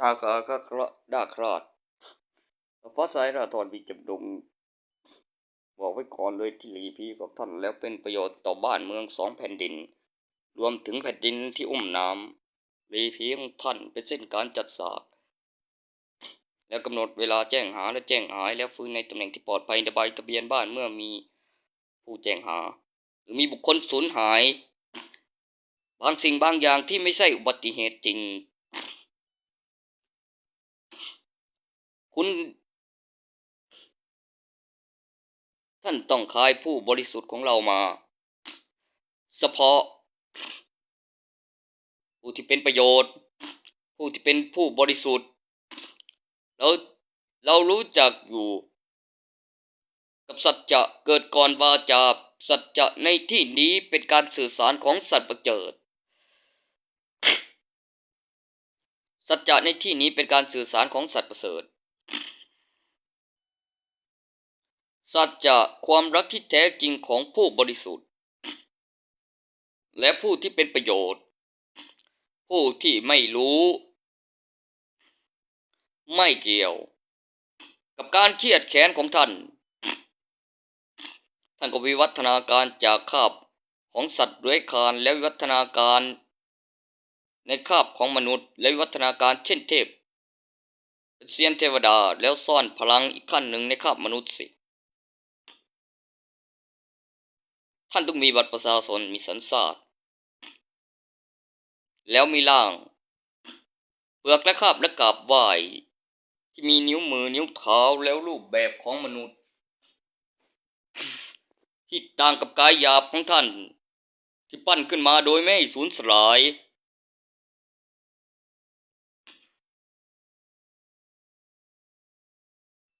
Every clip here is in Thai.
นาคาก็คราด่าคราดฟ้าสายราธรมีจำดงบอกไว้ก่อนเลยที่ลีพีของท่านแล้วเป็นประโยชน์ต่อบ้านเมืองสองแผ่นดิน รวมถึงแผ่นดินที่อุ้มน้ำลีพีของท่านเป็นเส้นการจัดสากแล้วกำหนดเวลาแจ้งหาและแจ้งหายแล้วฟื้นในตำแหน่งที่ปลอดภัยในใบทะเบียนบ้านเมื่อมีผู้แจ้งหา หรือมีบุคคลสูญหาย บางสิ่งบางอย่างที่ไม่ใช่อุบัติเหตุจริง คุณ ท่านต้องคายผู้บริสุทธิ์ของเรามา เฉพาะ ผู้ที่เป็นประโยชน์ ผู้ที่เป็นผู้บริสุทธิ์ เราเรารู้จักอยู่ กับสัจจะเกิดก่อนวาจาสัจจะในที่นี้เป็นการสื่อสารของสัตว์ประเจิด สัจจะในที่นี้เป็นการสื่อสารของสัตว์ประเสริฐ สัจจะความรักที่แท้จริงของผู้บริสุทธิ์ และผู้ที่เป็นประโยชน์ ผู้ที่ไม่รู้ ไม่เกี่ยว กับการเครียดแค้นของท่าน ท่านก็วิวัฒนาการจากคาบของสัตว์เลื้อยคานและวิวัฒนาการในคาบของมนุษย์ และวิวัฒนาการเช่นเทพเป็นเซียนเทวดาแล้วซ่อนพลังอีกขั้นหนึ่งในคาบมนุษย์สิ ท่านต้องมีบัตรประชาชนมีสัญชาติแล้วมีร่าง เปลือกและคาบและกาบไหวที่มีนิ้วมือนิ้วเท้าแล้วรูปแบบของมนุษย์ ที่ต่างกับกายหยาบของท่าน ที่ปั้นขึ้นมาโดยไม่สูญสลาย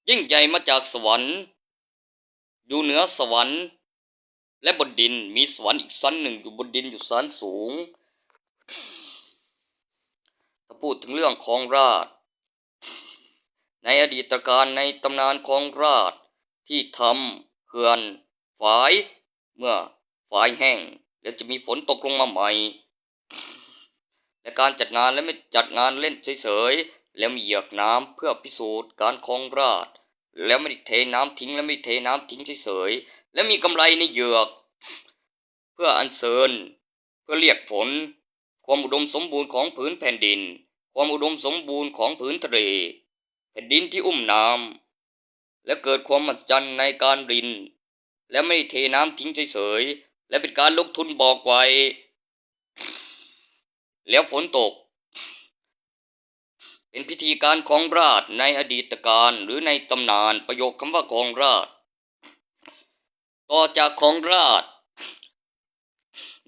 ยิ่งใหญ่มาจากสวรรค์ อยู่เหนือสวรรค์ และบนดินมีสวรรค์อีกชั้นหนึ่งอยู่บนดินอยู่ชั้นสูง ถ้าพูดถึงเรื่องของราช ในอดีตการในตำนานของราชที่ทำเขื่อนฝาย เมื่อฝายแห้งแล้วจะมีฝนตกลงมาใหม่ และการจัดงานและไม่จัดงานเล่นเฉยๆ แล้วมีเหยือกน้ำเพื่อพิสูจน์การครองราช แล้วไม่ได้เทน้ำทิ้งและไม่เทน้ำทิ้งเฉยๆ และมีกำไรในเหยือก เพื่ออัญเชิญเพื่อเรียกผล ความอุดมสมบูรณ์ของผืนแผ่นดิน ความอุดมสมบูรณ์ของผืนทะเลแผ่นดินที่อุ้มน้ำและเกิดความมหัศจรรย์ในการริน และไม่เทน้ำทิ้งเฉยๆและเป็นการลงทุนบอกไว้ แล้วฝนตก เป็นพิธีการของราชในอดีตการหรือในตำนานประโยคคำว่าของราช ต่อจากของราช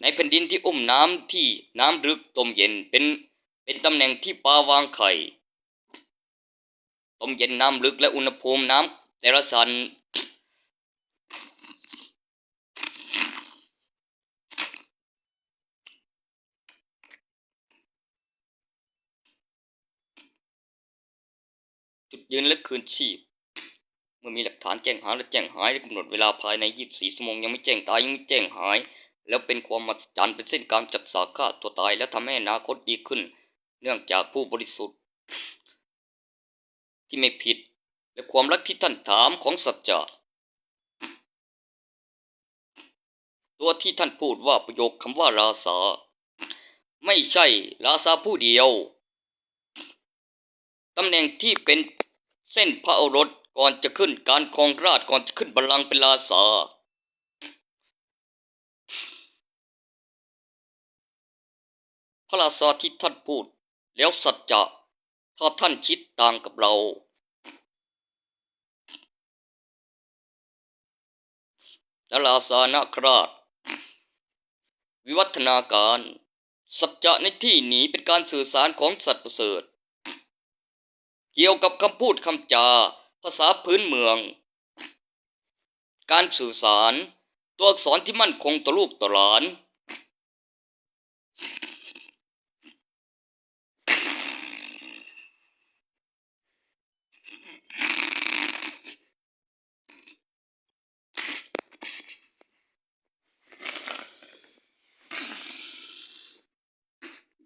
ในแผ่นดินที่อุ้มน้ำที่น้ำลึกต้มเย็นเป็นเป็นตำแหน่งที่ปลาวางไข่ต้มเย็นน้ำลึกและอุณหภูมิน้ำแต่ละชั้นจุดยืนและคืนชีพ เมื่อมีหลักฐานแจ้งหาและแจ้งหายและกำหนดเวลาภายใน 24 ชั่วโมงยังไม่แจ้งตายยังไม่แจ้งหาย แล้วเป็นความมหัศจรรย์เป็นเส้นการจับสาฆ่าตัวตายและทำให้อนาคตดีขึ้น เนื่องจากผู้บริสุทธิ์ ที่ไม่ผิด และความรักที่ท่านถามของสัจจะตัวที่ท่านพูดว่าประโยคคำว่าราษาไม่ใช่ราษาผู้เดียวตำแหน่งที่เป็นเส้นพระโอรส ก่อนจะขึ้นการครองราชก่อนจะขึ้นบัลลังก์เป็นราษาพระราษาที่ท่านพูด แล้วสัจจะถ้าท่านคิดต่างกับเราและราษานาคราช วิวัฒนาการ สัจจะในที่นี้เป็นการสื่อสารของสัตว์ประเสริฐ เกี่ยวกับคำพูดคำจา ภาษาพื้นเมือง การสื่อสาร ตัวอักษรที่มั่นคงต่อลูกต่อหลาน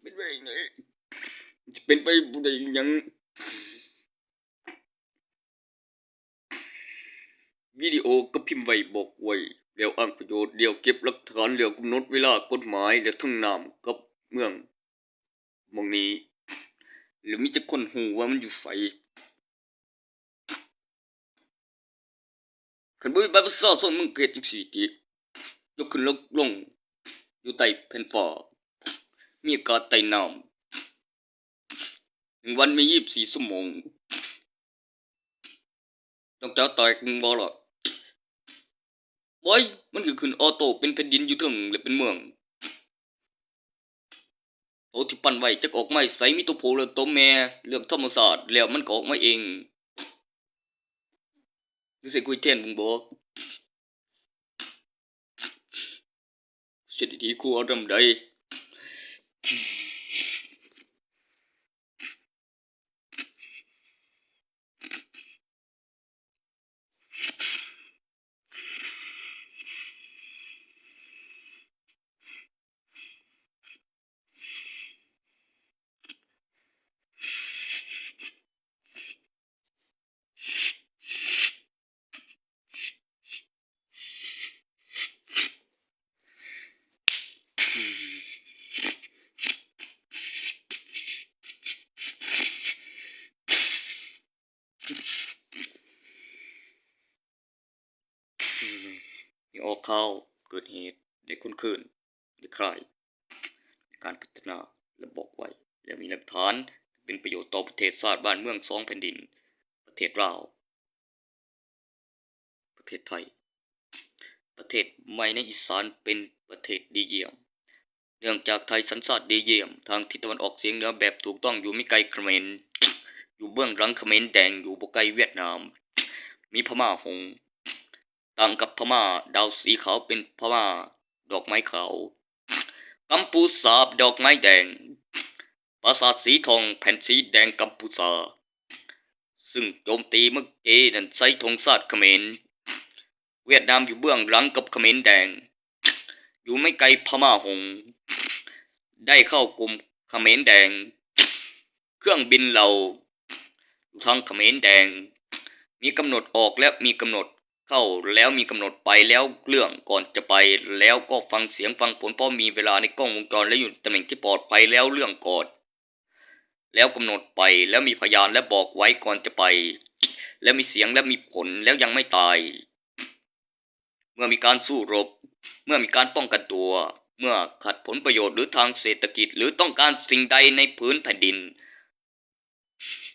เป็นไปอย่างไรจะเป็นไปได้ยังวิดีโอ ก็พิมพ์ไว้บอกไว้แล้วอ้างประโยชน์เดี๋ยวเก็บหลักฐานเดี๋ยวกำหนดเวลากฎหมายแล้วทั้งนามกับเมืองมองนี้หรือมีจะคนหูว่ามันอยู่ไสคันบ่มีบัตรประชาชนมึงเกิดจังซี่ติยกขึ้นลงลง อยู่ใต้แผ่นฟ้ามีอากาศใต้น้ำหนึ่งวันมียี่สิบสี่ชั่วโมงต้องเจ้าตายมึงบ่ล่ะ โอ้ยมันคือขึ้นออโต้เป็นแผ่นดินอยู่เทึงและเป็นเมืองโตที่ปั้นไว้จะออกไมาใสมีตัวผู้และตัวแม่เรื่องธรรมศาสตร์แล้วมันก็ออกมาเองรู้สึกคุยเทนมึงบอกเสร็จทีกูเอาดำใด มีออกข่าวเกิดเหตุเด็กคนคืนเด็กใครในการพัฒนาและบอกไว้ และมีหลักฐานเป็นประโยชน์ต่อประเทศชาติบ้านเมืองสองแผ่นดิน ประเทศลาว ประเทศไทย ประเทศใหม่ในอีสานเป็นประเทศดีเยี่ยม เนื่องจากไทยสัญชาติดีเยี่ยม ทางทิศตะวันออกเฉียงเหนือแบบถูกต้องอยู่ไม่ไกลเขมรอยู่เบื้องหลังเขมรแดงอยู่บ่ไกลเวียดนาม มีพม่าหง ต่างกับพม่า ดาวสีขาวเป็นพม่า ดอกไม้ขาวกัมพูชาดอกไม้แดง ปราสาทสีทองแผ่นสีแดงกัมพูชา ซึ่งโจมตีเมื่อกี้นั้นใช้ธงชาติเขมร เวียดนามอยู่เบื้องหลังกับเขมรแดง อยู่ไม่ไกลพม่าหง ได้เข้ากลุ่มเขมรแดง เครื่องบินเราอยู่ทางเขมรแดง มีกำหนดออกและมีกำหนด เข้าแล้วมีกำหนดไปแล้วเรื่องก่อนจะไป แล้วก็ฟังเสียงฟังผลเพราะมีเวลาในกล้องวงจรและอยู่ตำแหน่งที่ปลอดภัยแล้วเรื่องก่อนแล้วกำหนดไปแล้วมีพยานและบอกไว้ก่อนจะไป แล้วมีเสียงและมีผลแล้วยังไม่ตาย เมื่อมีการสู้รบ เมื่อมีการป้องกันตัว เมื่อขัดผลประโยชน์หรือทางเศรษฐกิจ หรือต้องการสิ่งใดในพื้นแผ่นดิน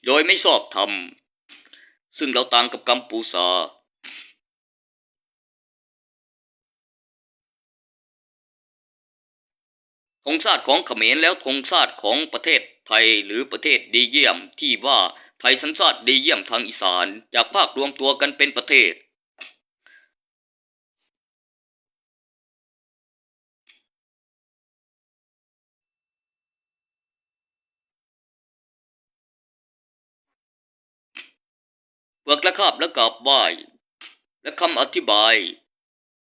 โดยไม่ชอบธรรมซึ่งเราต่างกับกัมพูชา ธงชาติของเขมรแล้วธงชาติของประเทศไทยหรือประเทศดีเยี่ยมที่ว่าไทยสัญชาติดีเยี่ยมทางอีสานจากภาครวมตัวกันเป็นประเทศ เปลือกและคาบและกราบไหว้และคำอธิบาย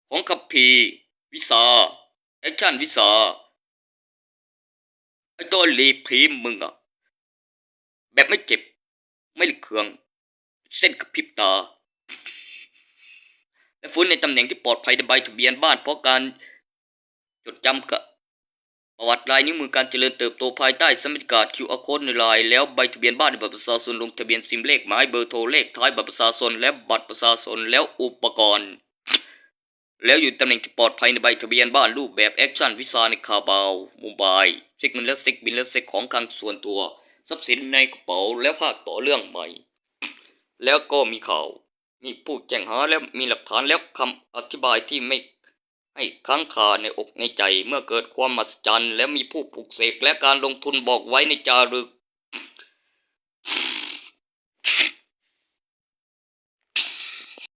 ของคัมภีร์วิสา แอคชั่นวิสา ไอ้ตัวรีพรีมมึงอะแบบไม่เจ็บ ไม่เคือง เส้นกระพริบตา และฟื้นในตำแหน่งที่ปลอดภัยในใบทะเบียนบ้านเพราะการจดจำกับประวัติลายนิ้วมือการเจริญเติบโตภายใต้สมิติการคิวอาร์โค้ดในลาย แล้วใบทะเบียนบ้านในบัตรประชาชนลงทะเบียนซิมเลขหมายเบอร์โทรเลขท้ายบัตรประชาชนและบัตรประชาชนแล้วอุปกรณ์ แล้วอยู่ตำแหน่งที่ปลอดภัยในใบทะเบียนบ้านรูปแบบแอคชั่นวิซาในคาบาวมุมไบเช็คเงินและเซ็กบินและเซ็กของกลางส่วนตัว ทรัพย์สินในกระเป๋าแล้วภาคต่อเรื่องใหม่ แล้วก็มีข่าว มีผู้แจ้งหาและมีหลักฐานแล้วคำอธิบายที่ไม่ให้ค้างคาในอกในใจเมื่อเกิดความมหัศจรรย์ และมีผู้ปลุกเสกและการลงทุนบอกไว้ในจารึก